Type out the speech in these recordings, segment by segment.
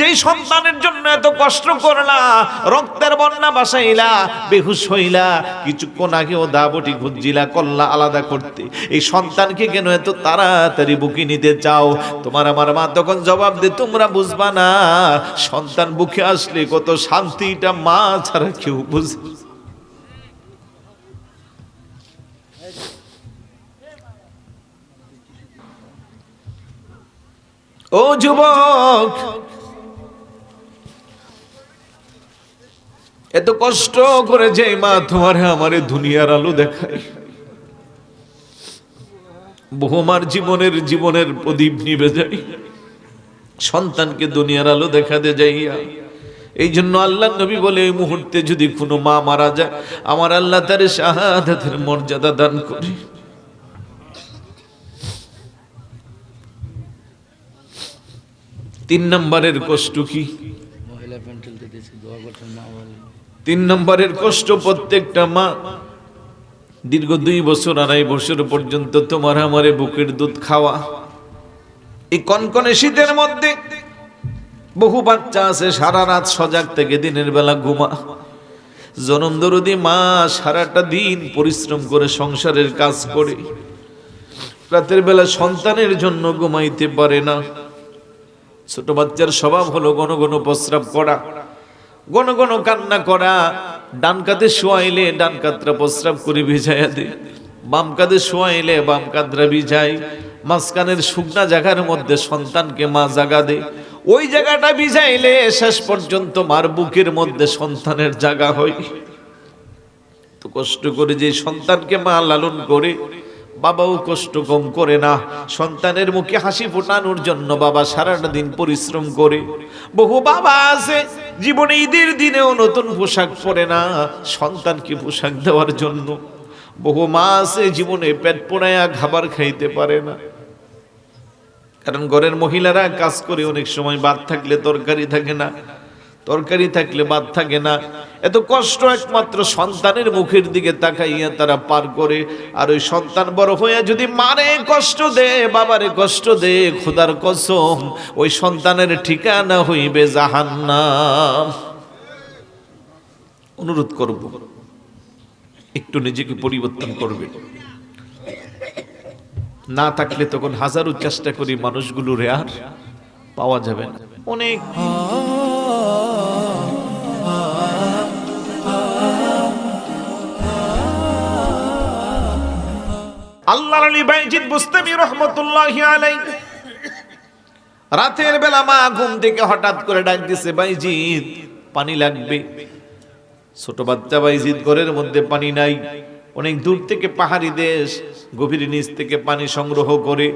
যেই সন্তানের জন্য এত কষ্ট করলা, রক্তের বন্যা বাসাইলা, বেহুশ হইলা, কিছুক্ষণ আগেও দাবটি খুঁজিলা কল্লা আলাদা করতে। এই সন্তানকে কেন এত তাড়াতাড়ি বুকে নিতে চাও? তোমার আমার মা তখন জবাব দে তোমরা বুঝবা না, সন্তান বুকে আসলে কত শান্তিটা মা ছাড়া কেউ বুঝে ও যুবক এত কষ্ট করে যে মা তোমার আমারে দুনিয়ার আলো দেখায়। বহুমার জীবনের জীবনের প্রদীপ নিবে যাই সন্তানকে দুনিয়ার আলো দেখাতে যাইয়া। এই জন্য আল্লাহ নবী বলে, এই মুহূর্তে যদি কোনো মা মারা যায়, আমার আল্লাহ তার শাহাদাতের মর্যাদা দান করে। তিন নম্বরের কষ্ট কি? মহিলা প্যান্ডেল দোয়া করছেন মা তিন নম্বরের কষ্ট প্রত্যেকটা মা। দীর্ঘ দুই বছর, আড়াই বছর পর্যন্ত তোমার আমারে বুকের দুধ খাওয়া। এই কনকনে শীতের মধ্যে বহু বাচ্চা আছে, সারা রাত সজাগ থেকে দিনের বেলা ঘুমা। জনম দরদি মা সারাটা দিন পরিশ্রম করে সংসারের কাজ করে। রাতের বেলা সন্তানের জন্য ঘুমাইতে পারে না। ছোট বাচ্চার স্বভাব হলো ঘন ঘন প্রস্রাব করা। ঘন ঘন কান্না করা, ডান কাঁধে শোয়াইলে ডান কাতরা প্রস্রাব করে ভিজাইয়া দে। বাম কাঁধে শোয়াইলে বাম কাতরা ভিজাই, মাঝখানের শুকনা জায়গার মধ্যে সন্তানকে মা জাগা দে। ওই জায়গাটা ভিজাইলে শেষ পর্যন্ত মার বুকের মধ্যে সন্তানের জায়গা হয়। তো কষ্ট করে যে সন্তানকে মা লালন করে বাবাও কষ্ট কম করে না। সন্তানের মুখে হাসি ফোটানোর জন্য বাবা সারাটা দিন পরিশ্রম করে। বহু বাবা আছে, জীবনে ঈদের দিনেও নতুন পোশাক পরে না, সন্তানকে পোশাক দেওয়ার জন্য। বহু মা আছে, জীবনে পেট পোড়ায়া খাবার খাইতে পারে না। কারণ ঘরের মহিলারা কাজ করে, অনেক সময় বাদ থাকলে তরকারি থাকে না। তরকারি থাকলে বাদ থাকে না। এত কষ্ট একমাত্র সন্তানের মুখের দিকে তাকাইয়া তারা পার করে। আর ওই সন্তান বড় হইয়া যদি মারে কষ্ট দে, বাবারে কষ্ট দে, খোদার কসম, ওই সন্তানের ঠিকানা হইবে জাহান্নাম। অনুরোধ করব, একটু নিজেকে পরিবর্তন করবে। না থাকলে তখন হাজারো চেষ্টা করি মানুষগুলো আর পাওয়া যাবে না। অনেক আল্লাহর আলী বাইজিদ বুস্তামি রহমতুল্লাহ আলাই রাতের বেলা মা ঘুম থেকে হঠাৎ করে ডাক দিছে, বাইজিদ, পানি লাগবে। ছোট বাচ্চা বাইজিদ ঘরের মধ্যে পানি নাই। অনেক দূর থেকে পাহাড়ি দেশ, গভীর নিচ থেকে পানি সংগ্রহ করে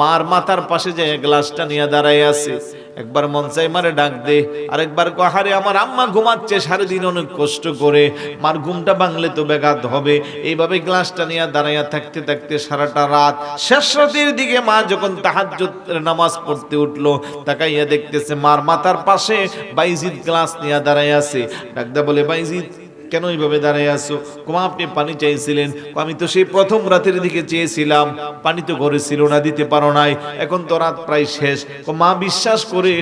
মার মাথার পাশে যায় গ্লাসটা নিয়ে দাঁড়ায় আছে। একবার মনসাই মারে ডাক দে, আরেকবার কহারে আমার আম্মা ঘুমাচ্ছে, সারাদিন অনেক কষ্ট করে, মার ঘুমটা ভাঙলে তো ব্যাঘাত হবে। এইভাবে গ্লাসটা নিয়ে দাঁড়াইয়া থাকতে থাকতে সারাটা রাত, শেষ রাতের দিকে মা যখন তাহাজ্জুদের নামাজ পড়তে উঠল, তাকাইয়া দেখতেছে মার মাথার পাশে বাইজিদ গ্লাস নিয়ে দাঁড়ায় আছে। ডাকদা বলে, বাইজিদ কেন এইভাবে দাঁড়ায় আছো? কুমা আপনি পানি চাইছিলেন। আমি তো সেই প্রথম রাতের দিকে চেয়েছিলাম। পানি তো ঘরে ছিল না, দিতে পারো নাই। এখন তো রাত প্রায় শেষ। মা বিশ্বাস করে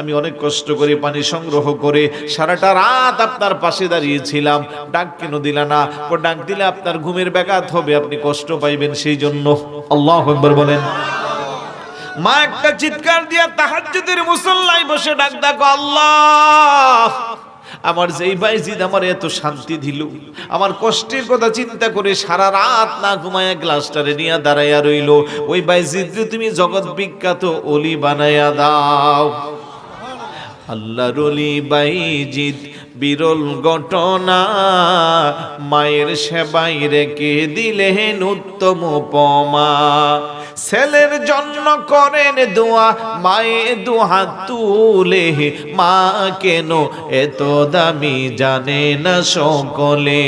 আমি অনেক কষ্ট করে পানি সংগ্রহ করে সারাটা রাত আপনার পাশে দাঁড়িয়েছিলাম। ডাক কেন দিলা না? ও ডাক দিলে আপনার ঘুমের ব্যাঘাত হবে, আপনি কষ্ট পাইবেন সেই জন্য আল্লাহ একবার বলেন। মা একটা চিৎকার দিয়া তাহাজ্জুদের মুসল্লায় বসে ডাক ডাকো আল্লাহ আমার যেই বাইজিদ আমার এত শান্তি দিল, আমার কষ্টের কথা চিন্তা করে সারা রাত না ঘুমায়া গ্লাসটারে নিয়ে দাঁড়াইয়া রইল। ওই বাইজিদ তুমি জগৎ বিখ্যাত অলি বানাইয়া দাও। আল্লাহর অলি বাইজিদ বিরল ঘটনা। মায়ের সেবাই রেখে দিলেন উত্তম উপমা। ছেলের জন্য করেন দোয়া মায়ে দুহাত তুলে। মা কেন এত দামি জানে না সকলে।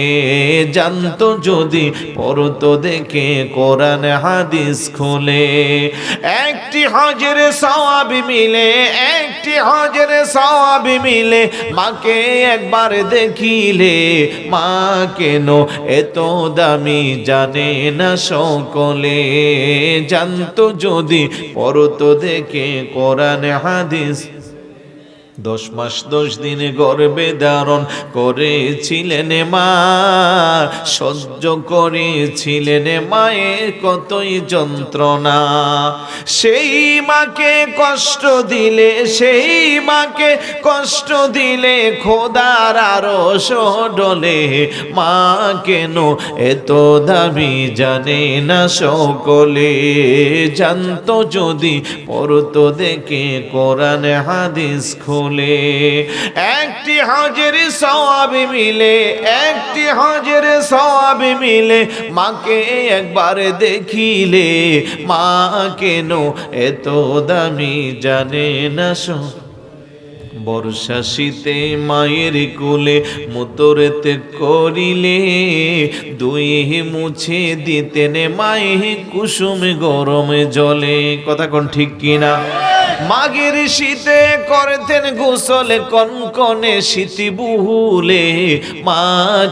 জানতো যদি পড়তো দেখে কোরআন হাদিস খুলে। একটি হজের সওয়াব মিলে, একটি হজের সওয়াব মিলে, মাকে একবার দেখিলে, মা কেন এত দামি জানে না সকলে? জানতো যদি পরত দেখে কোরআন হাদিস। দশ মাস, দশ দিনে গর্বে ধারণ করেছিলেন মা, সহ্য করেছিলেন মায়ের কতই যন্ত্রণা। সেই মাকে কষ্ট দিলে, সেই মাকে কষ্ট দিলে খোদার আরও ডলে। মা কেন এত দামি জানে না সকলে? জানতো যদি পড়তো দেখে কোরআন হাদিস খুলে একটি হাজের সওয়াব মিলে, একটি হাজের সওয়াব মিলে, মাকে একবার দেখিলে, মা কেন এত দামি জানে না বর্ষা শীতে মায়ের কোলে মুতরেতে করিলে, দুই মুছে দিতেন মায়ে কুসুম গরমে জলে। কথা কোন ঠিক কিনা? মাগের শীতে করতেন গোসলে কনকনে শীতি বুহুলে। মা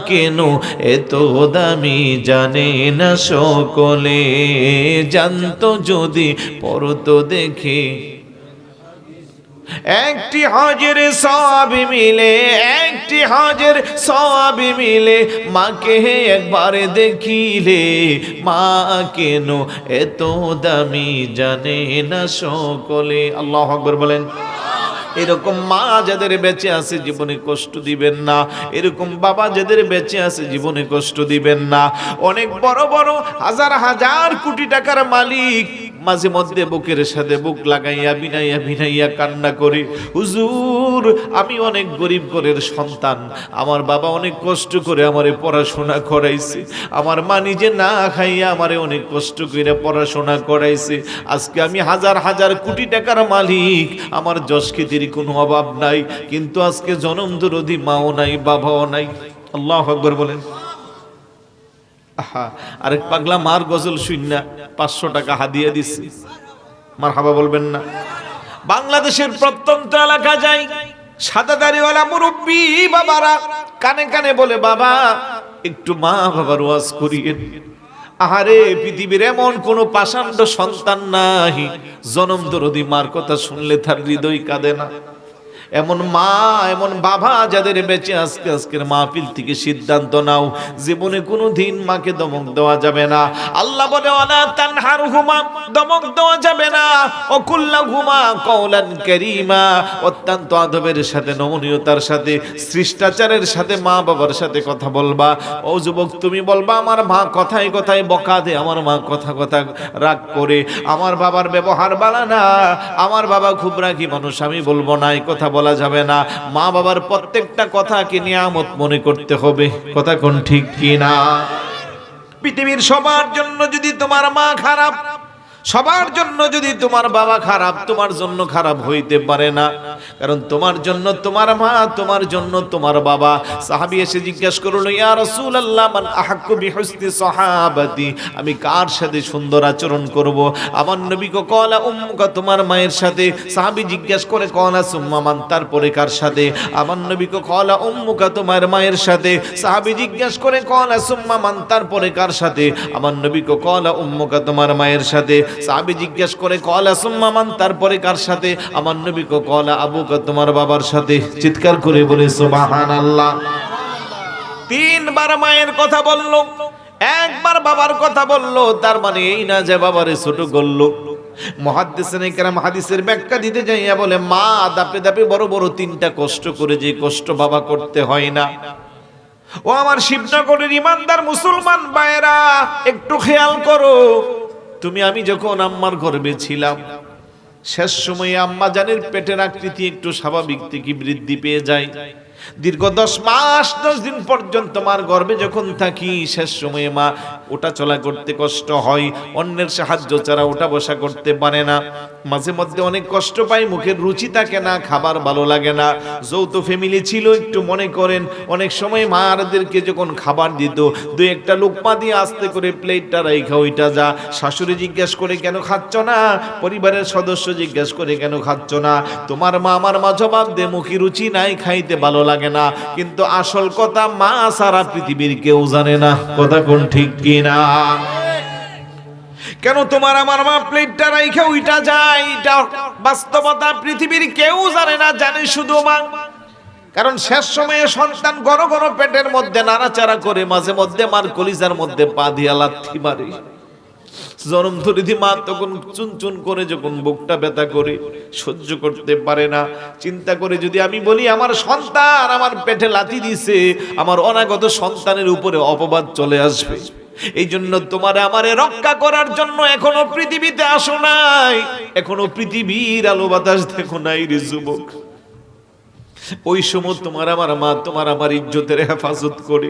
কেন এত দামি জানে না সকলে? জানতো যদি পরতো দেখে একটি হজের সব মিলে, একটি হজের সব মিলে, মাকে একবার দেখিলে, মা কেন এত দামি জানে না সকলে? আল্লাহ আকবর বলেন। এরকম মা যাদের বেঁচে আছে জীবনে কষ্ট দিবেন না, এরকম বাবা যাদের বেঁচে আছে জীবনে কষ্ট দিবেন না। অনেক বড় বড় হাজার হাজার কোটি টাকার মালিক মাঝে মধ্যে বুকের সাথে বুক লাগাইয়া, বিনাইয়া বিনাইয়া কান্না করি। হুজুর, আমি অনেক গরিব ঘরের সন্তান। আমার বাবা অনেক কষ্ট করে আমারে পড়াশোনা করাইছে। আমার মা নিজে না খাইয়া আমারে অনেক কষ্ট করে পড়াশোনা করাইছে। আজকে আমি হাজার হাজার কোটি টাকার মালিক। আমার যশ খ্যাতির কোনো অভাব নাই। কিন্তু আজকে জনম দরদি মাও নাই, বাবাও নাই। আল্লাহ আকবর বলেন। আরেক পাগলা মার গজল শুননা পাঁচশো টাকা হাদিয়া দিচ্ছে মার হাবা বলবেন না। বাংলাদেশের প্রত্যন্ত এলাকা যাই, সাদা দাড়িওয়ালা মুরব্বী বাবারা কানে কানে বলে, বাবা, একটু মা বাবার ওয়াজ করিয়েন। আহারে, পৃথিবীর এমন কোন পাষাণ্ড সন্তান নাই, জনম দরদি মার কথা শুনলে তার হৃদয় কাঁদে না। এমন মা, এমন বাবা যাদের বেঁচে আজকে আজকের মাহফিল থেকে সিদ্ধান্ত নাও। জীবনে কোনো দিন মাকে দমক দেওয়া যাবে না। আল্লাহ বলে, ওয়ালা তানহার হুমা দমক দেওয়া যাবে না। অকুল্লা ঘুমা কওলান কারীমা অত্যন্ত আদবের সাথে, নমনীয়তার সাথে, শিষ্টাচারের সাথে মা বাবার সাথে কথা বলবা। ও যুবক, তুমি বলবা, আমার মা কথায় কথায় বকা দে, আমার মা কথা কথা রাগ করে। আমার বাবার ব্যবহার বালা না আমার বাবা খুব রাগি মানুষ, আমি বলব না, এই কথা বলা যাবে না। মা বাবার প্রত্যেকটা কথা কথাকে নিয়ামত মনে করতে হবে। কথা কোন ঠিক কি না? পৃথিবীর সবার জন্য যদি তোমার মা খারাপ সবার জন্য যদি তোমার বাবা খারাপ, তোমার জন্য খারাপ হইতে পারে না। কারণ তোমার জন্য তোমার মা, তোমার জন্য তোমার বাবা। সাহাবি এসে জিজ্ঞাসা করল, ইয়া রাসূলুল্লাহ, মান আহাক্কু বিহুসনি সাহাবাতি? আমি কার সাথে সুন্দর আচরণ করব? আমার নবী কো, কলা উম্মুকা, তোমার মায়ের সাথে? সাহাবি জিজ্ঞাসা করে, কলা সুম্মা, মান তারপরে কার সাথে? আমার নবী কো, কলা উম্মুকা, তোমার মায়ের সাথে? সাহাবি জিজ্ঞাসা করে, কলা সুম্মা, মান তারপরে কার সাথে? আমার নবী কো, কলা উম্মুকা, তোমার মায়ের সাথে। সাহাবী জিজ্ঞাসা করে, কলা সুম্মা মান? তারপরে কার সাথে? আমার নবী কো কলা, আবুকা তোমার বাবার সাথে। চিৎকার করে বলে, সুবহানাল্লাহ। তিনবার মায়ের কথা বলল, একবার বাবার কথা বলল, তার মানে এই না যে বাবারে ছোট করল। ব্যাখ্যা দিতে যাইয়া বলে, মা দাপে দাপে বড় বড় তিনটা কষ্ট করে যে কষ্ট বাবা করতে হয় না। ও আমার শিবনগরের ইমানদার মুসলমান ভাইরা একটু খেয়াল করো তুমি, আমি যখন আম্মার গর্বে ছিলাম, শেষ সময়ে আম্মা জানের পেটের আকৃতি একটু স্বাভাবিক থেকে বৃদ্ধি পেয়ে যায়। দীর্ঘ দশ মাস, দশ দিন পর্যন্ত মার গর্বে যখন থাকি, শেষ সময়ে মা ওটা চলা করতে কষ্ট হয়, অন্যের সাহায্য ছাড়া ওটা বসা করতে পারে না। মাঝে মধ্যে অনেক কষ্ট পাই, মুখের রুচি থাকে না, খাবার ভালো লাগে না। যৌথ ফ্যামিলি ছিল, একটু মনে করেন, অনেক সময় মারদেরকে যখন খাবার দিত, দুই একটা লোকমা দিয়ে আস্তে করে প্লেটটা রাইখা ওইটা যা, শাশুড়ি জিজ্ঞেস করে, কেন খাচ্ছ না? পরিবারের সদস্য জিজ্ঞেস করে, কেন খাচ্ছ না? তোমার মা আমার মা জবাব দে মুখী রুচি নাই, খাইতে ভালো লাগে না। কিন্তু আসল কথা, মা সারা পৃথিবীর কেউ জানে না। কথা কোন ঠিক কি না কেন তোমার আমার মা প্লেটটা রাইখা ওইটা যায়? এটা বাস্তবতা পৃথিবীর কেউ জানে না, জানে শুধু মা। কারণ শেষ সময়ে সন্তান গড় গড় পেটের মধ্যে নাড়াচাড়া করে, মাঝে মধ্যে মার কলিজার মধ্যে পা দিয়া লাথি মারে। জনম ধরিধি মা তখন চুন চুন করে যখন বুকটা ব্যথা করে, সহ্য করতে পারে না। চিন্তা করে যদি আমি বলি, আমার সন্তান আমার পেটে লাথি দিছে, আমার অনাগত সন্তানের উপরে অপবাদ চলে আসবে। এই জন্য তোমার আমারে রক্ষা করার জন্য এখনও পৃথিবীতে আসো নাই। এখনও পৃথিবীর আলো বাতাস দেখো নাই রে যুবক। ওই সময় তোমার আমার মা তোমার আমার ইজ্জতের হেফাজত করে।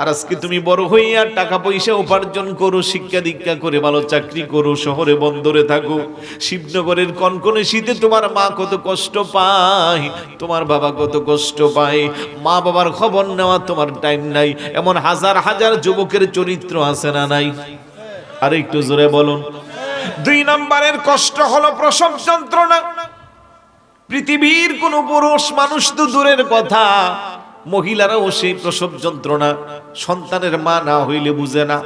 আর আজকে তুমি বড় হইয়া টাকা পয়সা উপার্জন করো, শিক্ষা দীক্ষা করে, ভালো চাকরি করো, শহরে, বন্দরে থাকো, শিবনগরের কনকনে শীতে তোমার মা কত কষ্ট পায়, তোমার বাবা কত কষ্ট পায় মা বাবার খবর নেওয়া তোমার টাইম নাই, এমন হাজার হাজার যুবকের চরিত্র আছে না নাই? আর একটু জোরে বলুন। দুই নম্বরের কষ্ট হলো প্রসব যন্ত্রণা। পৃথিবীর কোন পুরুষ, মানুষ তো দূরের কথা। মহিলারাও সেই প্রসব যন্ত্রণা, সন্তানের মা না হইলে বুঝে না।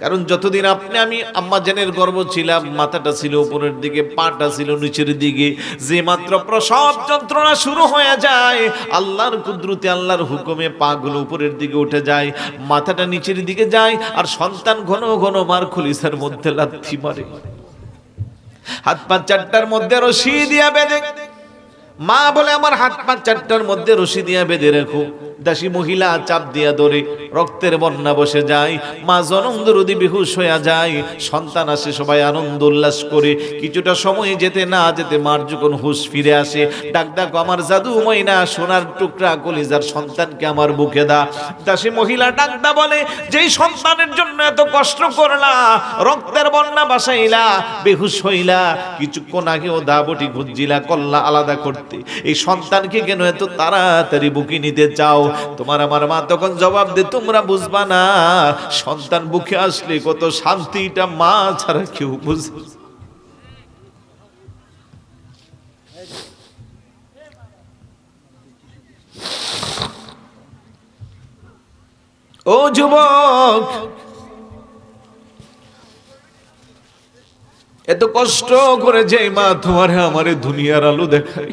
কারণ যতদিন আপনি, আমি আম্মা জানের গর্ব ছিলাম, মাথাটা ছিল উপরের দিকে, পাটা ছিল নিচের দিকে, যে মাত্র প্রসব যন্ত্রণা শুরু হয়ে যায়, আল্লাহর কুদরতে আল্লাহর হুকুমে পাগুলো উপরের দিকে উঠে যায়, মাথাটা নিচের দিকে যায়, আর সন্তান ঘন ঘন মার খলিসার মধ্যে লাথি মারে। হাত পা চারটার মধ্যে রশি দিয়া বেঁধে মা বলে আমার হাত পা চারটার মধ্যে রশি দিয়া বেঁধে রেখো। দাসী মহিলা চাপ দিয়া ধরে রক্তের বন্যা বসে যায়, মা জনম দরদি বেহুশ হইয়া যায়। সন্তান আসে, সবাই আনন্দ উল্লাস করে। কিছুটা সময় যেতে না যেতে মার যখন হুশ ফিরে আসে। ডাক ডাক, আমার জাদু ময়না, সোনার টুকরা, কলিজার সন্তানকে আমার বুকে দা। দাসী মহিলা ডাক ডাকদা বলে, যেই সন্তানের জন্য এত কষ্ট করলা, রক্তের বন্যা বাসাইলা, বেহুশ হইলা, কিছুক্ষণ আগেও দাবটি খুঁজিলা কল্লা আলাদা করতে এই সন্তানকে কেন এত তাড়াতাড়ি বুকে নিতে চাও? তোমার আমার মা তখন জবাব দে তোমরা বুঝবা না, সন্তান বুকে আসলে কত শান্তিটা মা ছাড়া কেউ বুঝে ও যুবক, এত কষ্ট করে যে মা তোমার, আমারে দুনিয়ার আলো দেখাই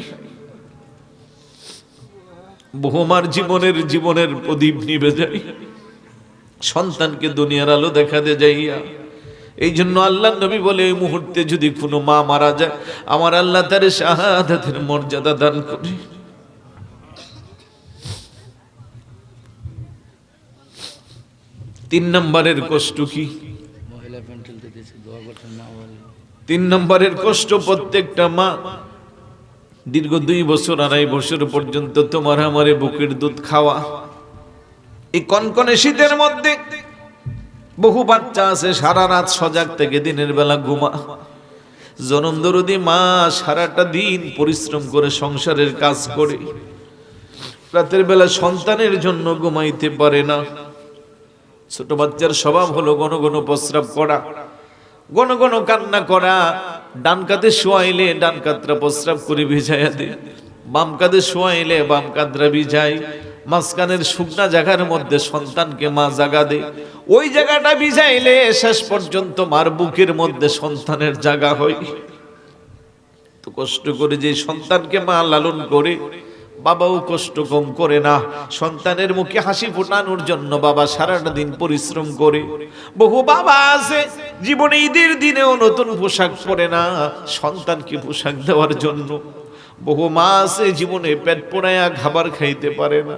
বহুমার জীবনের জীবনের প্রদীপ নিবে যাই। সন্তানকে দুনিয়ার আলো দেখাতে যাইয়া। এই জন্য আল্লাহ নবী বলে এই মুহূর্তে যদি কোনো মা মারা যায় আমার আল্লাহ তার শাহাদাতের মর্যাদা দান করে। তিন নম্বরের কষ্ট কি? তিন নম্বরের কষ্ট প্রত্যেকটা মা দীর্ঘ দুই বছর, আড়াই বছর পর্যন্ত তোমার আমারে বুকের দুধ খাওয়া। এই কনকনে শীতের মধ্যে বহু বাচ্চা আছে, সারা রাত সজাগ থেকে দিনের বেলা ঘুমা। জনম দরদি মা সারাটা দিন পরিশ্রম করে সংসারের কাজ করে। রাতের বেলা সন্তানের জন্য ঘুমাইতে পারে না। ছোট বাচ্চার স্বভাব হলো ঘন ঘন প্রস্রাব করা, ঘন ঘন কান্না করা ডান কাতে শোয়াইলে ডান কাতরা প্রস্রাব করে ভিজাইয়া দে। বাম কাতে শোয়াইলে বাম কাতরা ভিজাই। মাঝখানের শুকনা জায়গার মধ্যে সন্তানকে মা জাগা দে। ওই জায়গাটা ভিজাইলে শেষ পর্যন্ত মার বুকের মধ্যে সন্তানের জায়গা হয়। তো কষ্ট করে যে সন্তানকে মা লালন করে বাবাও কষ্ট কম করে না। সন্তানের মুখে হাসি ফোটানোর জন্য বাবা সারাটা দিন পরিশ্রম করে। বহু বাবা আছে, জীবনে ঈদের দিনেও নতুন পোশাক পরে না, সন্তানকে পোশাক দেওয়ার জন্য। বহু মা আছে, জীবনে পেট পোড়ায়া খাবার খাইতে পারে না।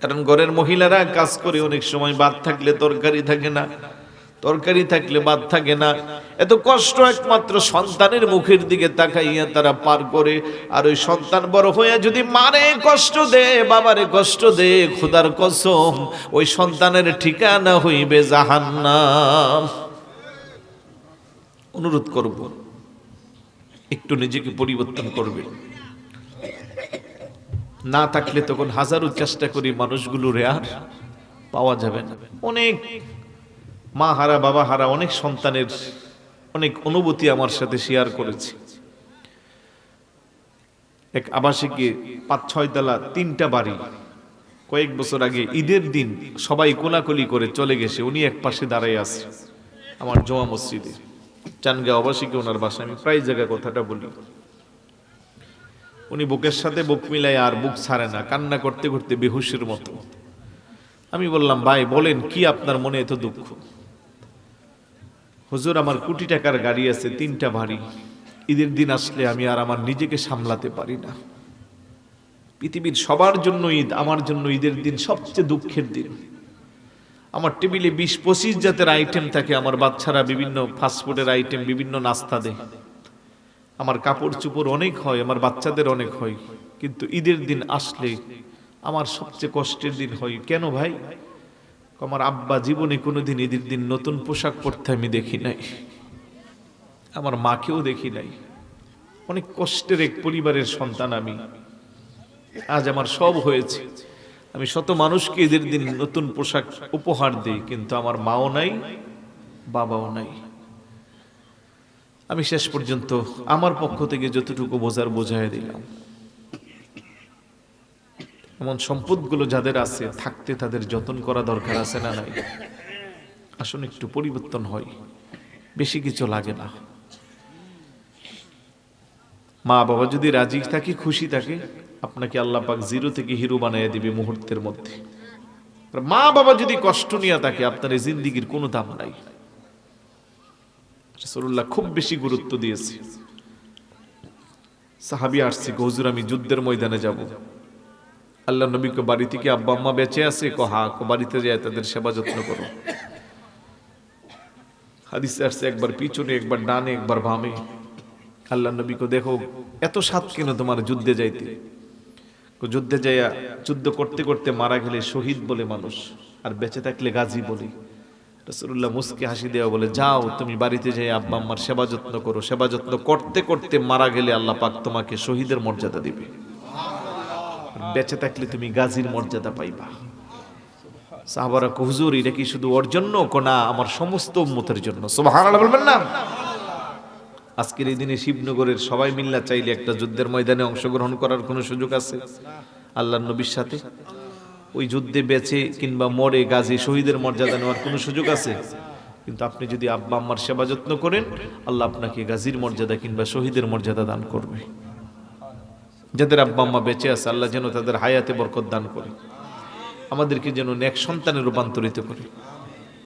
কারণ ঘরের মহিলারা কাজ করে, অনেক সময় বাদ থাকলে তরকারি থাকে না। তরকারি থাকলে বাদ থাকে না। এত কষ্ট একমাত্র সন্তানের মুখের দিকে তাকাইয়া তারা পার করে। আর ওই সন্তান বড় হইয়া যদি মারে কষ্ট দে, বাবারে কষ্ট দে, খুদার কসম, ওই সন্তানের ঠিকানা হইবে জাহান্নাম। অনুরোধ করব, একটু নিজেকে পরিবর্তন করবে। না থাকলে তখন হাজারো চেষ্টা করি মানুষগুলোরে আর পাওয়া যাবে না। অনেক মা হারা, বাবা হারা অনেক সন্তানের অনেক অনুভূতি আমার সাথে শেয়ার করেছে। এক আবাসিকে পাঁচ, ছয় তলা তিনটা বাড়ি। কয়েক বছর আগে ঈদের দিন সবাই কোলাকুলি করে চলে গেছে, উনি এক পাশে দাঁড়ায় আছে আমার জমা মসজিদে। চানগাঁও আবাসিকে ওনার বাসায়, আমি প্রায় জায়গায় কথাটা বলি। উনি বুকের সাথে বুক মিলাই আর বুক ছাড়ে না, কান্না করতে করতে বেহুশের মতো। আমি বললাম, ভাই, বলেন, কি আপনার মনে এত দুঃখ? হুজুর, আমার কোটি টাকার গাড়ি আছে, তিনটা বাড়ি ঈদের দিন আসলে আমি আর আমার নিজেকে সামলাতে পারি না। পৃথিবীর সবার জন্য ঈদ, আমার জন্য ঈদের দিন সবচেয়ে দুঃখের দিন। আমার টেবিলে বিশ পঁচিশ জাতের আইটেম থাকে, আমার বাচ্চারা বিভিন্ন ফাস্টফুডের আইটেম বিভিন্ন নাস্তা দেয়। আমার কাপড় চুপড় অনেক হয়, আমার বাচ্চাদের অনেক হয়। কিন্তু ঈদের দিন আসলে আমার সবচেয়ে কষ্টের দিন হয়। কেন ভাই? আমার আব্বা জীবনে কোনোদিন ঈদের দিন নতুন পোশাক পরতে আমি দেখি নাই। আমার মাকেও দেখি নাই। অনেক কষ্টের এক পরিবারের সন্তান আমি। আজ আমার সব হয়েছে। আমি শত মানুষকে ঈদের দিন নতুন পোশাক উপহার দিই, কিন্তু আমার মাও নাই, বাবাও নাই। আমি শেষ পর্যন্ত আমার পক্ষ থেকে যতটুকু বোঝার বোঝাই দিলাম। এমন সম্পদগুলো যাদের আছে, থাকতে তাদের যতন করা দরকার আছে না নাই? আসুন একটু পরিবর্তন হয়। বেশি কিছু লাগে না। মা বাবা যদি রাজি থাকে, খুশি থাকে, আপনাকে আল্লাহ পাক জিরো থেকে হিরো বানিয়ে দিবে মুহূর্তের মধ্যে। মা বাবা যদি কষ্ট নিয়ে থাকে, আপনার এই জিন্দিগির কোনো দাম নাই। রাসূলুল্লাহ খুব বেশি গুরুত্ব দিয়েছে। সাহাবি আসছে, হুজুর, আমি যুদ্ধের ময়দানে যাব। আল্লাহ নবীকে বাড়ি থেকে আব্বা আম্মা বেঁচে আছে, কো হা, কো বাড়িতে যায়, তাদের সেবা যত্ন করো। হাদিসে আসছে, একবার পিছনে, একবার ডানে, একবার বামে। আল্লাহ নবীকে দেখো, এত সাত কেন তোমার যুদ্ধে যাইতে? যুদ্ধে যাইয়া, যুদ্ধ করতে করতে মারা গেলে শহীদ বলে মানুষ, আর বেঁচে থাকলে গাজী বলে। রসুল্লাহ মুসকে হাসি দেওয়া বলে, যাও, তুমি বাড়িতে যাই আব্বা আম্মার সেবা যত্ন করো। সেবা যত্ন করতে করতে মারা গেলে আল্লাহ পাক তোমাকে শহীদের মর্যাদা দিবে। বেঁচে থাকলে তুমি গাজীর মর্যাদা পাইবা। সাহাবারা কো, হুজুর এটা কি শুধু ওর জন্য কোনা আমার সমস্ত উম্মতের জন্য? সুবহানাল্লাহ বলবেন না। আজকের এই দিনে শিবনগরের সবাই মিল্লা চাইলে একটা যুদ্ধের ময়দানে অংশগ্রহণ করার কোনো সুযোগ আছে? আল্লাহ নবীর সাথে? ওই যুদ্ধে বেঁচে কিংবা মরে গাজী শহীদের মর্যাদা নেওয়ার কোনো সুযোগ আছে? কিন্তু আপনি যদি আব্বা আম্মার সেবা যত্ন করেন আল্লাহ আপনাকে গাজীর মর্যাদা কিংবা শহীদের মর্যাদা দান করবে। যাদের আব্বা আম্মা বেঁচে আছে, আল্লাহ যেন তাদের হায়াতে বরকত দান করে। আমাদেরকে যেন নেক সন্তানে রূপান্তরিত করে।